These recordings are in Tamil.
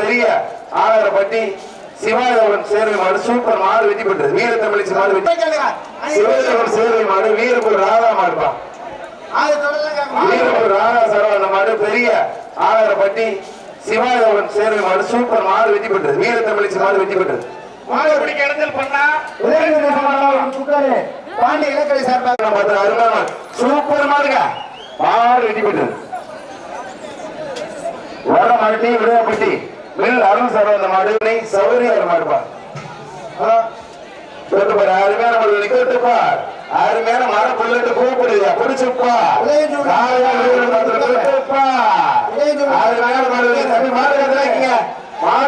பெரிய ஆதாரப்பட்டி சிவாதவன் சேர்வை மாடு சூப்பர் மாடு வெற்றி பெற்றது. வீர தமிழிச்சு மாடு வெற்றி சிவதேவன் சேர்வை மாடு வீரபுர ராதா மாடுப்பா. வீரபுர ராதா சரவண மாடு பெரிய ஆதாரப்பட்டி சிவாதவன் சேர்வை மாடு சூப்பர் மாடு வெற்றி பெற்றது. வீர தமிழிச்சு மாடு வெற்றி பெற்றது. மாடு பிடிக்க இடத்தில் பண்ணா? பாண்டி இலக்கடை சார்பாக அருமையான. சூப்பர் மாடுங்க. மாடு வெற்றி பெற்றது. வர மாட்டி விடையாப்பட்டி மில் அருள் சரவண மாடு சௌரியார் மாடுப்பா தொட்டுப்பார் அருமையான மாடு நிக்கட்டுப்பா அருமையான மரம் புல்லட்டு கூப்பிடுயா பிடிச்சுப்பா அருமையான மாடு தம்பி மாட்டு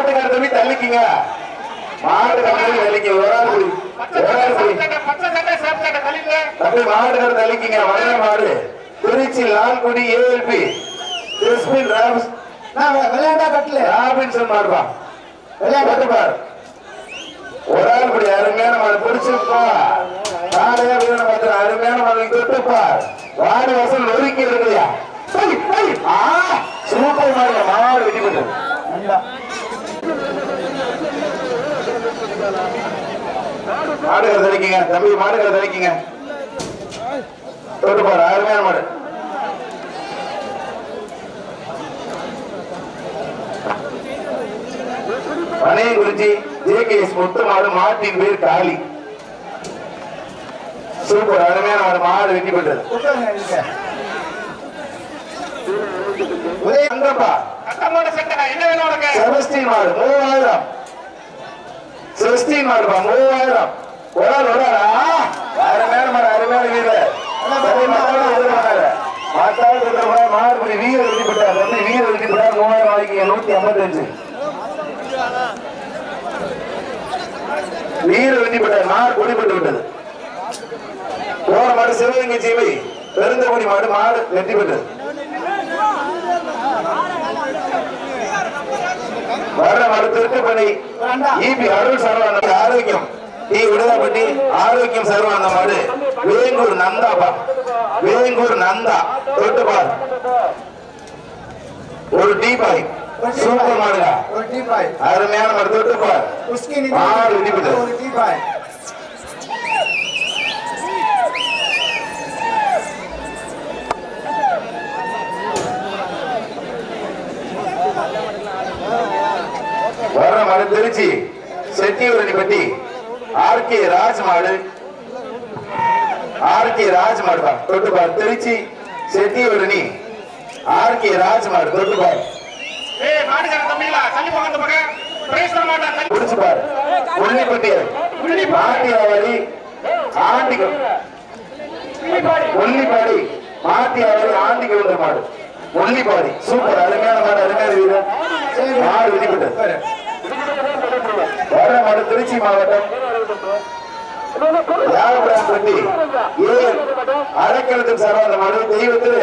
கடை தம்பி தள்ளிக்கிங்க. மாட்டு கடை தம்பி தள்ளிக்கிங்க. ஒரு புடி தம்பி மாடு கடை தள்ளிக்கிங்க. மலைய மாடு. Tiruchi Lalgudi ALP Crispin Robins விளையாண்டா கட்டல. ராபின்சன் மாடுப்பா. விளையாட்டு பார் ஒரு ஆள் இப்படி அருமையான மாடு பிடிச்சிருப்பா. காலையா வீரனை பார்த்து அருமையான மாடு தொட்டுப்பா. வாடு வாசல் நொறுக்கி இருக்குயா சூப்பர் மாடு. மாடு வெட்டி போட்டு. மாடுகளை தெளிக்கிங்க. தம்பி மாடுகளை தொட்டு பாரு அருமையான மாடு. பனையங்குறிச்சி ஜேகேஎஸ் முத்து மாடு மாட்டின் பேர் காளி. சூப்பர் அருமையான மாடு மாடு வெட்டி பெற்றது. உதய அங்கப்பா சட்டமோட சட்டை என்ன வேணும் உனக்கு? செபஸ்டின் மாடு மூவாயிரம். செபஸ்டின் மாடுப்பா மூவாயிரம். ஒரு ஆள் ஒரு ஆள்! அருமையான மாடு அருமையான வீரர் இருக்கிற மாடுபடி வீரர் வெட்டி பெற்றார். வீரர் வெட்டி பெற்றார். மூவாயிரம் வாங்கிக்க நூத்தி ஐம்பத்தஞ்சு. வீரர் வெட்டி வெண்ணிப்பட்ட மாடு குடிப்பட்டு விட்டது போன மாடு சிவகங்கை சீமை பெருந்தகுடி மாடு மாடு வெற்றி பெற்றது வர்ற மாடு திருட்டுப்பணி ஈபி அருள் சரவான ஆரோக்கியம். டி. விடுதப்பட்டி ஆரோக்கியம் சரவான மாடு. வேங்கூர் நந்தாப்பா வேங்கூர் நந்தா தொட்டுப்பார். ஒரு டீ பாய். சூப்பர் மாடுங்க ஒரு டீ பாய் அருமையான மாடு தொட்டுப்பார் உஸ்கி மாடு வெட்டி பெற்றது ஒரு டீ பாய் வர்ற மாடு திருச்சி செட்டியூரணிப்பட்டி ஆர் கே ராஜ் மாடு ஆர் கே ராஜ் மாடுப்பா தொட்டுப்பார் திருச்சி செட்டியூரணி ஆர் கே ராஜ் மாடு ஏய் மாடுகார தம்பிங்களா தள்ளி போங்க அந்த பக்கம் தள்ளி பாரு ஆண்டிக்கு உள்ளிப்பாடி ஆண்டிக்கு வந்த மாடு. உள்ளிப்பாடி சூப்பர். அருமையான மாடு அருமையான வீரர். மாடு வெடிப்பட்டது வர மாடு திருச்சி மாவட்டம். யாகபுரம்பட்டி ஏஎல் அரைக்கலத்துக்கு சார்பாக மாடு. தெய்வத்தில்.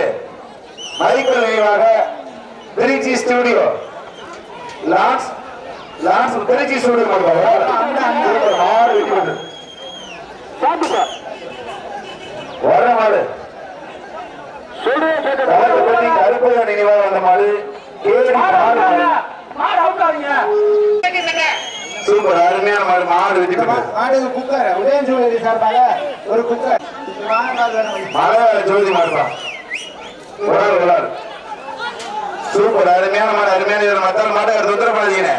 மைக்கேல் நினைவாக studio Lance Lance Tiruchi studio மாடு மாடு வெட்டி விட்டு வர மாடு. கருப்பையா வந்த மாடு. சூப்பர் அருமையான மாடு. மாடு வெட்டி மாடு குக்கர். உதயம் ஜுவல்லரி சார்பாக ஒரு குக்கர். மலையாள ஜோதி ஆள் ஒரு ஆள் சூப்பர் அருமையான மாடு அருமையான வீரர். மத்தால் மாட்டை தொந்தரப்படாதீங்க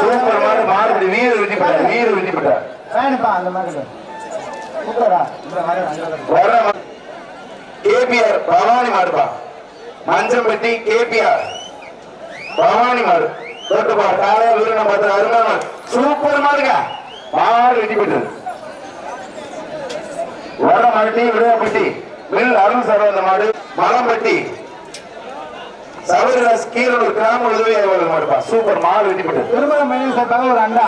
சூப்பர் மாடு மாடு இப்படி வீர வெட்டி போட்டார். வீர வெட்டி போட்டார். வர கேபிஆர் பவானி மாடுப்பா. மஞ்சம்பட்டி கேபிஆர். பவானி மாடு. தொட்டுப்பா காலையில் வீரனை பார்த்து அருமையான சூப்பர் மாடுங்க. மாடு வெட்டி போட்டது. வர மாட்டி விடையாப்பட்டி மில் அருள் சரவந்த மாடு மலம்பட்டி. சபரிதாஸ் கீரனூர் கிராம உதவி மாடுப்பா சூப்பர் மாடு வெட்டி போட்டது திருமண மையம் சார்பாக ஒரு அண்டா.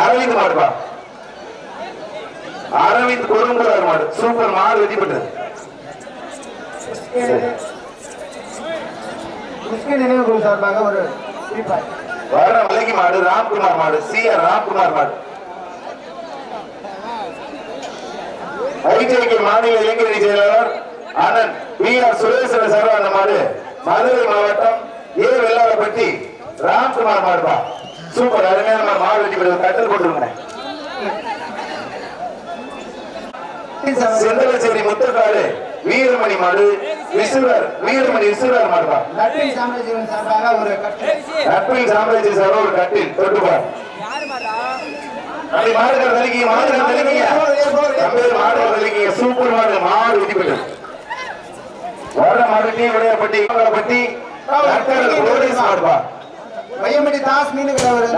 அரவிந்த் மாடுப்பா அரவிந்த் கொடுங்குறார் மாடு. சூப்பர் மாடு வெட்டி போட்டது முஸ்லிம் நினைவு குழு சார்பாக ஒரு வர்ற மலைக்கு மாடு ராம்குமார் மாடு சி ஆர் ராம்குமார் மாடு. ஐஜேகே மாநில இளைஞரணி செயலாளர் அண்ணன் பி ஆர் சுரேஸ்வர சார் அந்த மாடு. மதுரை மாவட்டம் ஏ வெள்ளாளப்பட்டி ராம்குமார் மாடுபா சூப்பர் அருமையான மாடு. மாடு வெட்டி பெற்றது கட்டல் போட்டுருங்க. செந்தலச்சேரி முத்துக்காடு வீரமணி மாடு. விசுவர் வீரமணி விசுவர் மாடுபா நட்பின் சாம்ராஜ்யம் சார்பாக ஒரு கட்டு நட்பில் சாம்ராஜ்ய சார் ஒரு கட்டில். தொட்டுப்பார் அப்படி மாடுகள் தலிக்கீங்க மாடுகள் தலிக்கீங்க நம்பேர் மாடுகள் தலிக்கீங்க சூப்பர் மாடு மாடு பெற்றது வர மாடு டீ விளையாப்பட்டி பட்டி புவனேஸ் மாடுபா வையம்பட்டி தாஸ் மீன்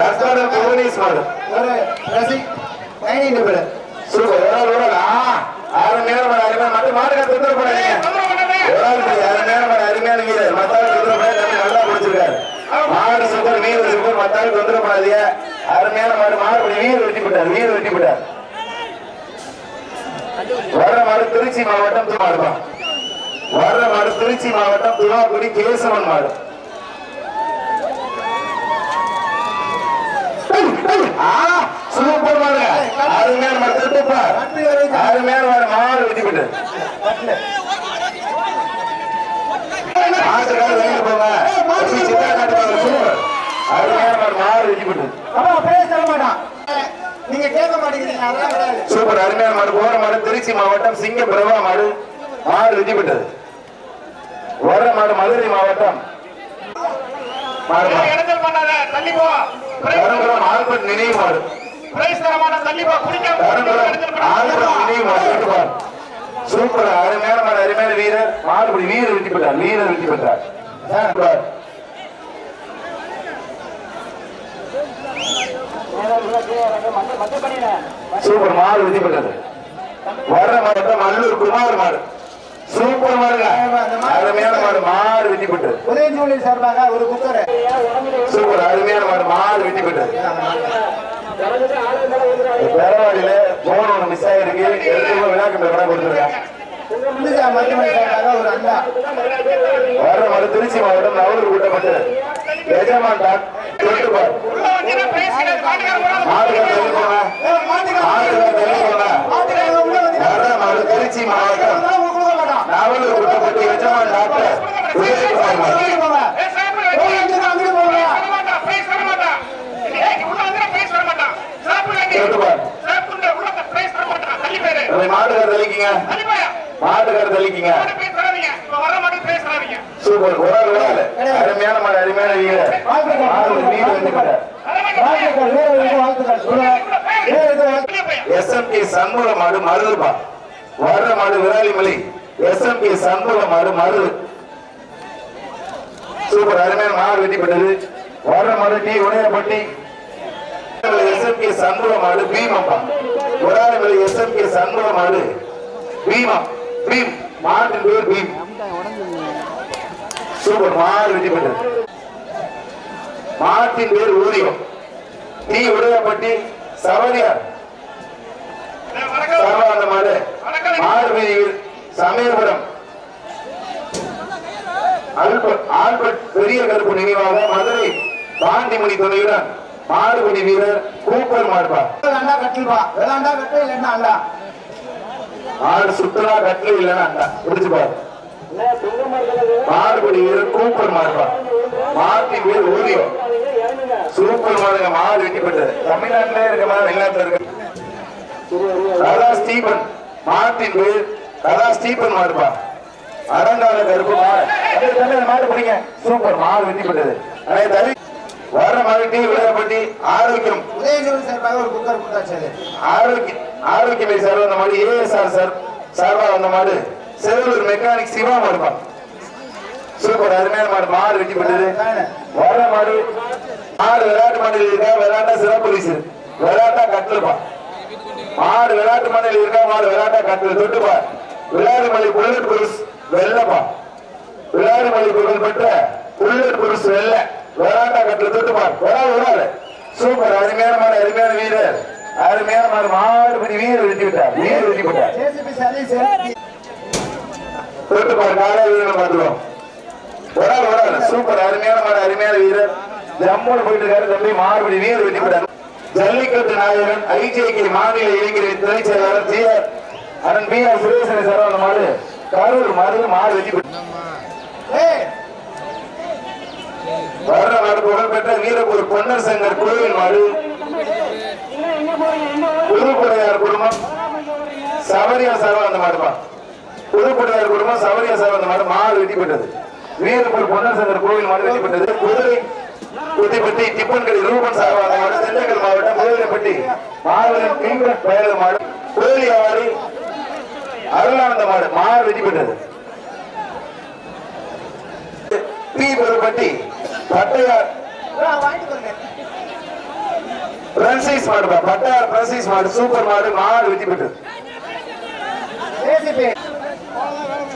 நற்கடல் புவனேஸ் மாடு. ஒரு ரசி கைனி நிபுணர் சூப்பர். ஒரு ஆள் ஒரு ஆள்? ஆ அரை நேரம் மாடு அரை நேரம் மட்டும் மாடுகள் தொந்தரவு பண்ணாதீங்க. ஒரு ஆள் அரை நேரம் அருமையான வீரர் மத்தாள் தொந்தரவு பண்ண நல்லா பிடிச்சிருக்காரு மாடு சூப்பர் வீரர் சூப்பர். மத்தாள் தொந்தரவு பண்ணாதீங்க. அருமையான மாடு மாடு வீர வெட்டி போட்டார் வீர வெட்டி விட்டார் வர்ற மாடு திருச்சி மாவட்டம் மாடுதான் வர்ற மாடு திருச்சி மாவட்டம் துவாக்குடி கேசவன் மாடு. சூப்பர் மாடுங்க. அருமையான மாடு திருப்பார் அருமையான மாடு மாடு வெட்டி போட்டார் ஆட்டுக்கார வெளியில போங்க அப்படி சித்தா காட்டு போங்க சூப்பர் அருமையான மாடு மாடு வெட்டி விட்டு அப்பா பேச தர மாட்டான் நீங்க கேட்க மாட்டேங்கிறீங்க அதெல்லாம் கிடையாது சூப்பர் அருமையான மாடு போற மாடு திருச்சி மாவட்டம் சிங்க பிரபா மாடு மாடு வெட்டி விட்டது வர்ற மாடு மதுரை மாவட்டம். ஆல்பர்ட் நினைவு மாடு. சூப்பர். அருமையான அருமையான வீரர். மாடுபடி வீரர் வெட்டி பெற்றார் வீரர் வெட்டி பெற்றார் சூப்பர். மாடு வெட்டி பெற்றது வர்ற மாவட்டம் அல்லூர் குமார் மாடு. சூப்பர் மாடுங்க. அருமையான மாடு மாடு வெட்டி பெற்றது உதயஞ்சூழி சார்பாக ஒரு குக்கர். சூப்பர் அருமையான மாடு மாடு வெட்டி பெற்றது பெறவாடியில போன் ஒண்ணு மிஸ் ஆயிருக்கு. எடுத்து விழாக்கு விட கொடுத்துருக்கேன் வர்ற மாடு திருச்சி மாவட்டம் நவலூர் கூட்டப்பட்டு எஜமான் டாக் தொட்டுப்பார். உள்ள வந்தீங்கன்னா பிரைஸ் கிடையாது மாட்டுக்காரன் வராது. மாடுகள் தள்ளி போங்க மாடுகள் தள்ளி போங்க வர்ற மாடு திருச்சி மாவட்டம் நவலூர் கூட்டப்பட்டு எஜமான் டாக்டர் மாடுகார் போயா. மாடுகார் தராதீங்க. சூப்பர் ஆள் அருமையான மாடு அருமையான வீடு வந்து வர மாட்டான். வெளியே போயா. எஸ்எம்கே சண்முக மாடு மருதுபா வர்ற மாடு விராலிமலை எஸ்எம்கே சண்முக மாடு மருது சூப்பர் அருமையான மாடு வெட்டிப்பட்டது வர்ற மாடு டி உடையப்பட்டி எஸ்எம்கே சண்முக மாடு பீமப்பா. விராலிமலை எஸ்எம்கே சண்முக மாடு பீமம் பீம் மாட்டின் பேர் பீம். சூப்பர் மாடு வெட்டிப்பட்டது மாட்டின் பேர் ஊதியம். டி உடையப்பட்டி சவரியார். மாடுவீதியில் சமயபுரம். ஆல்பர்ட் ஆல்பர்ட் பெரிய கருப்பு நினைவாக மதுரை பாண்டிமணி துணையுடன் மாடுபிடி வீரர் கூப்பர் மாடுபா. அண்டா கட்டில்பா வேளாண்டா கட்டு இல்லைன்னா அண்டா. மாடு சுத்தலா கட்டில இல்லைன்னா அண்டா. பிடிச்சு பாரு. மாடுபிடி வீரர் கூப்பர் மாடுபா. மாட்டின் பேர் ஊதியம் சூப்பர் மாடுங்க. மாடு வெட்டிப்பட்டது தமிழ்நாட்டிலே இருக்க மாதிரி வெளிநாட்டுல இருக்கு கதா ஸ்டீபன். மாட்டின் பேர் கதா ஸ்டீபன் மாடுப்பா. அடங்கால கருப்பு மாடு. அந்த மாடு பிடிங்க. சூப்பர் மாடு வெட்டிப்பட்டது அண்ணே தவி வர்ற மாடு டீ விளையாப்பட்டி ஆரோக்கியம். உதயஞ்சூழி சார்பாக ஒரு குக்கர் கொடுத்தாச்சு அது. ஆரோக்கியம் ஆரோக்கியமை சார் வந்த மாடு ஏஎஸ்ஆர் சார் சார்பா வந்த மாடு. செல்லூர் மெக்கானிக் சிவா மாடுப்பா. சூப்பர் அருமையான மாடு மாடு வெட்டிப்பட்டது வர்ற மாடு மாடு விளையாட்டு மாடியில் இருக்கா? விளையாட்டா சிறப்பு விளையாட்டா கட்டலுப்பா. ஆறு விளையாட்டு மனையில் இருக்கா? ஆறு விளையாட்டா கட்டல் தொட்டுப்பா விளையாடுமலை புல்லட் புருஷ் வெள்ளப்பா. விளையாடுமலை புகழ் பெற்ற புல்லட் புருஷ் வெள்ள. விளையாட்டா கட்டல் தொட்டுப்பா விளையாடு விளையாடு. சூப்பர். அருமையான மாடு அருமையான வீரர். அருமையான மாடு. மாடுபடி வீரர் வெட்டி விட்டார். வீரர் வெட்டி விட்டார். தொட்டுப்பா சதீஷ் காலை வீரர் பார்த்துருவோம். ஒரு ஆள் சூப்பர். அருமையான மாடு அருமையான வீரர். ஜம்முன்னு போயிட்டு இருக்காரு தம்பி. மாடுபடி வீரர் வெட்டி விட்டார். ஜல்லிக்கட்டு நாயகன் ஐஜேகே மாநில இளைஞரின் துணைச் செயலாளர் ஜி ஆர் அண்ணன் பி ஆர் சுரேசனை சரவண மாடு கரூர் மாடு மாடு வெட்டி வரலாறு புகழ்பெற்ற வீரபூர் பொன்னர் சங்கர் கோவில் மாடு. உருப்படையார் குடும்பம் சவரியா சார்பா அந்த மாடுப்பா. உருப்படையார் குடும்பம் சவரியா சார்பா அந்த மாடு மாடு வெற்றி பெற்றது. வீரபூர் பொன்னர் சங்கர் கோவில் மாடு வெற்றி பெற்றது. குதிரை குதிப்பட்டி திப்பன்கடி ரூபன் சார்பா அந்த மாடு திண்டுக்கல் மாவட்டம் கோவிலப்பட்டி மாவட்டம் கிங்கட் பயல மாடு கோழியாவாரி அருளானந்த மாடு மாடு வெட்டி பெற்றது. பி. பெருப்பட்டி பட்டையார் பிரான்சைஸ் மாடுப்பா பட்டையார் பிரான்சைஸ் மாடு சூப்பர் மாடு மாடு வெற்றி பெற்றது.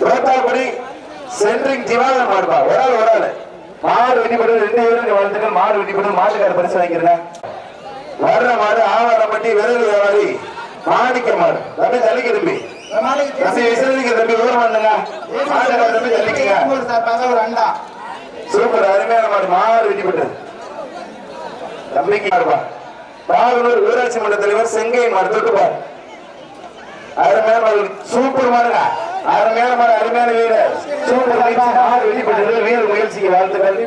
தோத்தாக்குடி சென்ட்ரிங் ஜிவாதன் மாடுப்பா ஒரு ஆள் ஒரு ஆள் மாடு வெற்றி ரெண்டு பேரும் வாழ்த்துக்கள் மாடு வெற்றி மாட்டுக்கார பரிசு வாங்கிக்கிறேங்க வர்ற மாடு ஆவாரப்பட்டி விரல் வியாபாரி மாணிக்க மாடு. தம்பி தள்ளிக்க தம்பி. தம்பி விசாரிக்க தம்பி விவரம் பண்ணுங்க. மாட்டுக்கார தம்பி தள்ளிக்கங்க. ஒரு அண்டா சூப்பர் அருமையான மாடு. மாடு வெட்டிப்பட்டு தம்பிக்கு மாடுப்பா பாகனூர் ஊராட்சி மன்ற தலைவர் செங்கை மாடு தொட்டுப்பார் அருமையான மாடு. சூப்பர் மாடுங்க. அருமையான மாடு அருமையான வீடு. சூப்பர் ஆறு மாடு வீர முயற்சிக்கு வாழ்த்துக்கள்.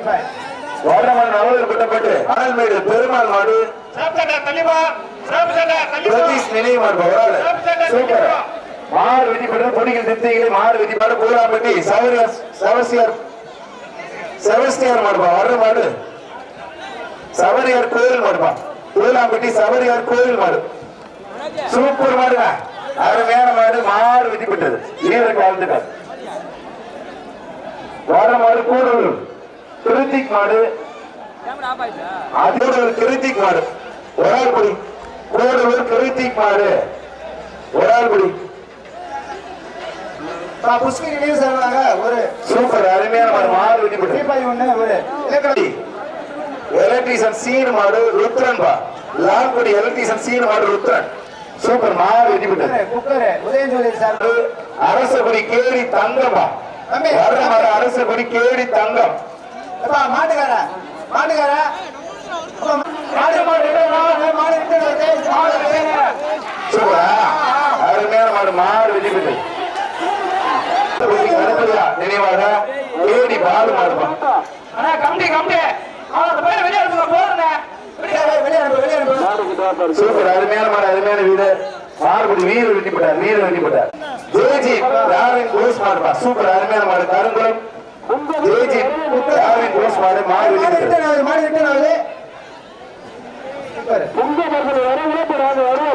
வர்ற மாடு கட்டப்பட்டு குட்டப்பட்டு ஆனல்மேடு பெருமாள் மாடு. பிரதீஷ் நினைவு மாடு சூப்பர். மாடு விதிப்பட்டு பொடிகள் திருப்திகளை மாறு விதிப்பாடு மாடு பூராப்பட்டி சவரியார் சவசியார் செவஸ்டியார் மாடுபா வர்ற மாடு. சவரியார் கோயில் மாடுபா பூலாம்பட்டி சவரியார் கோயில் மாடு. சூப்பர் மாடுங்க அருமையான மாடு மாடு வெற்றி பெற்றது வீரருக்கு வாழ்த்துக்கள் வர மாடு கூடலூர் கிருத்திக் மாடு. அதோட ஒரு கிருத்திக் மாடு. ஒரு ஆள் குடி. கூடலூர் கிருத்திக் மாடு. ஒரு ஆள் குடி. நினைவு சார்பாக ஒரு சூப்பர் அருமையான மாடு. பெற்றது தீபாவளி ஒண்ணு ஒரு இலக்கணி. எலக்ட்ரிஷன் சீன் மாடு ருத்ரன் பா லால்குடி எலக்ட்ரிஷன் சீன் மாடு ருத்ரன். சூப்பர் வெற்றி பெற்றது குக்கரு உதயஞ்சோதி சார். அரசகுடி கேடி தங்கம்பா தம்பி. வர்ற மாடு அரசகுடி கேடி தங்கம். அப்பா மாட்டுக்கார? மாட்டுக்கார? மாடு மாடு மாடு. சூப்பரா? அருமையான மாடு பெற்றது கணபதியா நினைவாக கேடி மாடுப்பா. அண்ணா கம்பி கம்பி. அவன் அந்த பையனை வெளியே போறேன் சூப்பர். அருமையான மாடு அருமையான வீடு. மாறுபடி வீடு வெட்டி போட்டார் வீடு வெட்டி போட்டார் ஜேஜி யாரின் கோஸ் மாடுப்பா சூப்பர். அருமையான மாடு கருங்குளம். ஜேஜி யாரின் கோஸ் மாடு மாடு மாடு வெட்டி போட்டார் விட்டுடுறா, மாடு.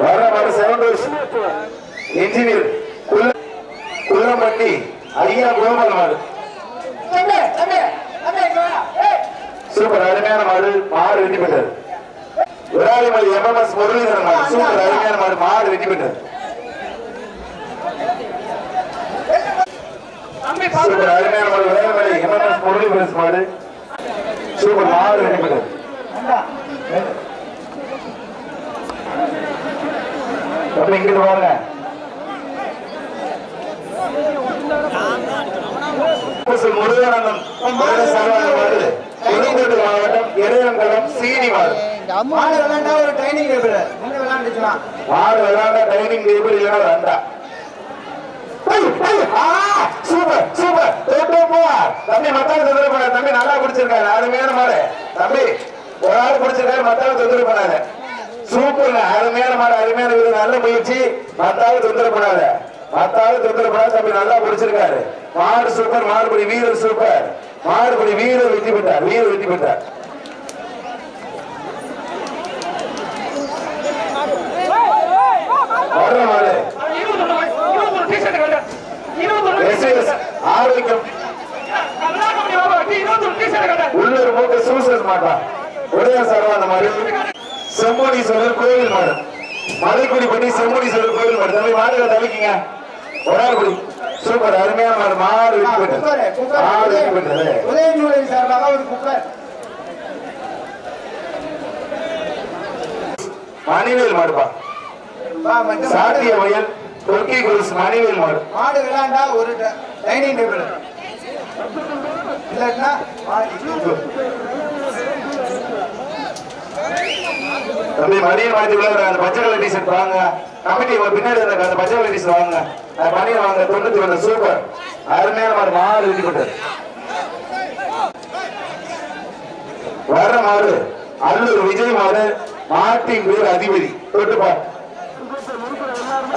வர வர செவன் டோஸ் இன்ஜினியர் குள்ள குள்ளம்பட்டி ஐயா கோபால் மாடு. சூப்பர். அருமையான மாடு மாடு வெட்டி பெற்றார். விராலிமலை எம்எம்எஸ் முரளிதரன் மாடு சூப்பர் அருமையான மாடு மாடு வெட்டி பெற்றார் தம்பி சூப்பர் அருமையான மாடு விராலிமலை எம்எம்எஸ் முரளிதரன் மாடு. சூப்பர் மாடு பெற்றார் அண்டா. அப்படி இங்கிட்டு வாங்க. முருகானந்தம் மாவட்டம் இடையங்கலம் சீனி மாடு மாடு விளையாண்டா ஒரு ட்ரைனிங் டேபிள் முன்ன விளையாண்டுச்சுன்னா. மாடு விளையாண்ட டைனிங் டேபிள் இல்லைன்னா அண்டா சூப்பர் சூப்பர். தொட்டு தம்பி மத்தாள் தொந்தரவு பண்ண தம்பி நல்லா பிடிச்சிருக்காரு அருமையான மாடு. தம்பி ஒரு ஆள் பிடிச்சிருக்காரு மத்தாள் தொந்தரவு பண்ணாத. சூப்பர்ங்க. அருமையான மாடு அருமையான வீடு நல்ல முயற்சி. மத்தாள் தொந்தரவு பண்ணாத. மத்தாள் தொந்தரவு பண்ணாத. தம்பி நல்லா பிடிச்சிருக்காரு மாடு சூப்பர் மாடுபடி வீரர் சூப்பர். மாடுபடி வீரர் வெற்றி பெற்றார். வீரர் வெற்றி பெற்றார் வர்ற மாடு இருபத்தொன்னு இருபத்தொன்னு டிஷர்ட் கட்டு இருபத்தொன்னு எஸ்எஸ் ஆரோக்கியம். உள்ளூர் மூக்க சூசஸ் மாட்டா. உடைய சரவாத மாடு செம்மோனீஸ்வரர் கோவில் மாடு. மலைக்குடி பண்ணி செம்மோனீஸ்வரர் கோவில் மாடு. தம்பி மாடுகளை தவிக்கிங்க. ஒராகுடி சூப்பர் அருமையான மாடு. மாடு வெற்றி குக்கரு, பெற்றது குக்கரு. மாடு வெற்றி பெற்றது உதயஞ்சோதி சார்பாக ஒரு குக்கர் மணிவேல் மாடுப்பா. சாத்திய வயல் கொக்கி குருஸ் மணிவேல் மாடு. மாடு விளையாண்டா ஒரு டைனிங் டேபிள். இல்லைன்னா தம்பி மணியன் மாத்தி விளையாடுற அந்த பச்சை கலர் டிஷர்ட் வாங்க. கமிட்டி பின்னாடி இருக்க அந்த பச்சை கலர் டிஷர்ட் வாங்க. அந்த மணியன் வாங்க. தொண்ணூத்தி ஒன்று சூப்பர். அருமையான மாடு. மாடு பெற்றது வர்ற மாடு. அல்லூர் விஜய் மாடு. மாட்டின் பேர் அதிபதி. தொட்டுப்பார்.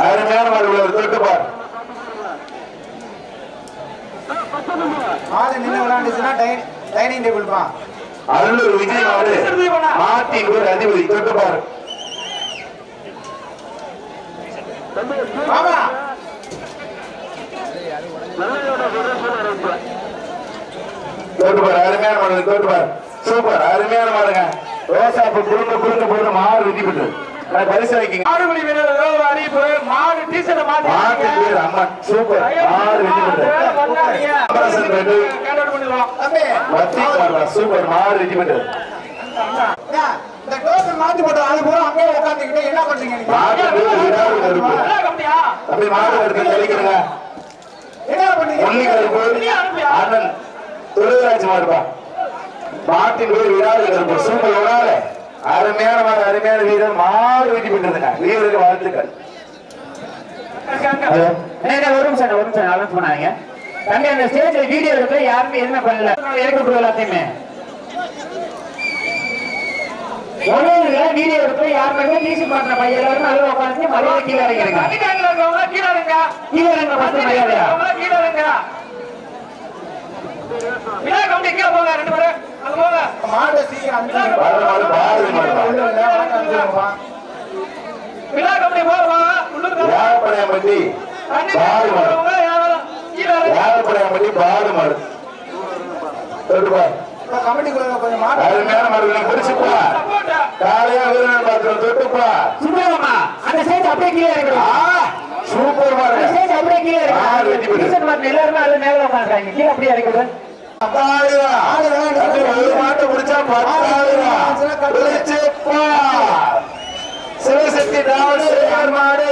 அருமையான மாடு உள்ளவர் தொட்டுப்பார் மாடு நின்று விளையாண்டுச்சுன்னா டைனிங் டேபிள் பா. அல்லூர் விஜய் மாடு. மாட்டின் பேர் அதிபதி தொட்டுப்பார் மாமா. தொட்டுப்பார் அருமையான மாடு தொட்டுப்பார் சூப்பர் அருமையான மாடுங்க. ரோசாப்பு குறுக்க குறுக்க போட்டு மாடு வெட்டி விட்டு பரிசு வைக்கிங்க வீரர் அறிவிப்பு மாடு டீசர்ட் சூப்பர். மாடு ரெண்டு பண்ணிடுவோம். தம்பி. சூப்பர். மாடு இந்த டோக்கன் மாத்தி போட்ட என்ன பண்றீங்க நீங்க? மாட்டு பேர் விடாது கருப்பு மாடு எடுத்து தெளிக்கிறங்க. என்ன அண்ணன் தொழிலாட்சி மாடுப்பா. மாட்டின் பேர் விடாது கருப்பு. சூப்பர். அருமையான மாடு அருமையான வீரர். மாடு வெட்டி விட்டுருங்க வீரருக்கு வாழ்த்துக்கள். ஏன்னா ஒரு நிமிஷம் ஒரு நிமிஷம் அலௌன்ஸ் பண்ணாதீங்க. தம்பி அந்த ஸ்டேஜ்ல வீடியோ எடுக்க யாருமே எதுவுமே பண்ணல. இறக்கி விட்டுருவோம் எல்லாத்தையுமே. ஒழுங்குல வீடியோ எடுக்க யாருமே டிசி பண்ற பையன் எல்லாரும் நல்லா உட்காந்து மரியாதை கீழே இறங்கிருங்க கீழே இறங்க. ஃபர்ஸ்ட் மரியாதையா? இருக்கவங்க கீழே இருங்க விழா கம்பெனி கீழே போங்க ரெண்டு பேரும். மாடு சீக்கிரம் தண்ணி பாடு இருங்க யாழப்படையாம்பட்டி பாடு இறங்கிடும் சூப்பர் அப்படியே கீழே மாட்டு எல்லாருமே அதுல மேல உட்காந்துருக்காங்க கீழே அப்படியே இறக்கிடுறேன் மாட்டை பிடிச்சா பத்தாயிரம் சிவசக்தி சேகர் மாடு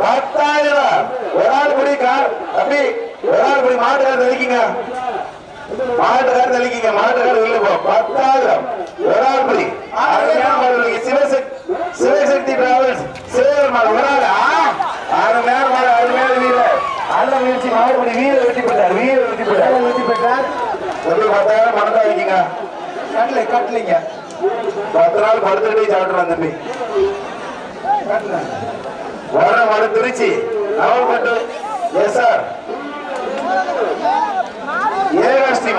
பத்தாயிரம். ஒரு ஆள் கார் அப்படி ஒரு ஆள் பிடி மாட்டுக்கார தெளிக்கிங்க மாட்டுக்கார தெளிக்கிங்க மாட்டுக்கார வெளில போ. பத்தாயிரம். ஒரு ஆள் இருக்கு. சிவசக்தி சிவசக்தி டிராவல்ஸ் சேகர் மாடு. ஒரு ஆள்? ஆ, அருமையான மாடு அருமையான வீரர். நல்ல முயற்சி மாடுபடி வீரர் வெட்டி போட்டார் வீரர் வெட்டி போட்டார் வெட்டி பெற்றார். ஒரு பத்தாயிரம் பணத்தை வைக்கிங்க கட்டலை கட்டலைங்க பத்து நாள் படுத்துக்கிட்டே சாப்பிட்டுறான் தம்பி. வர மாடு திருச்சி. நவம்பட்டு எஸ் சார் ஏகாஸ்டி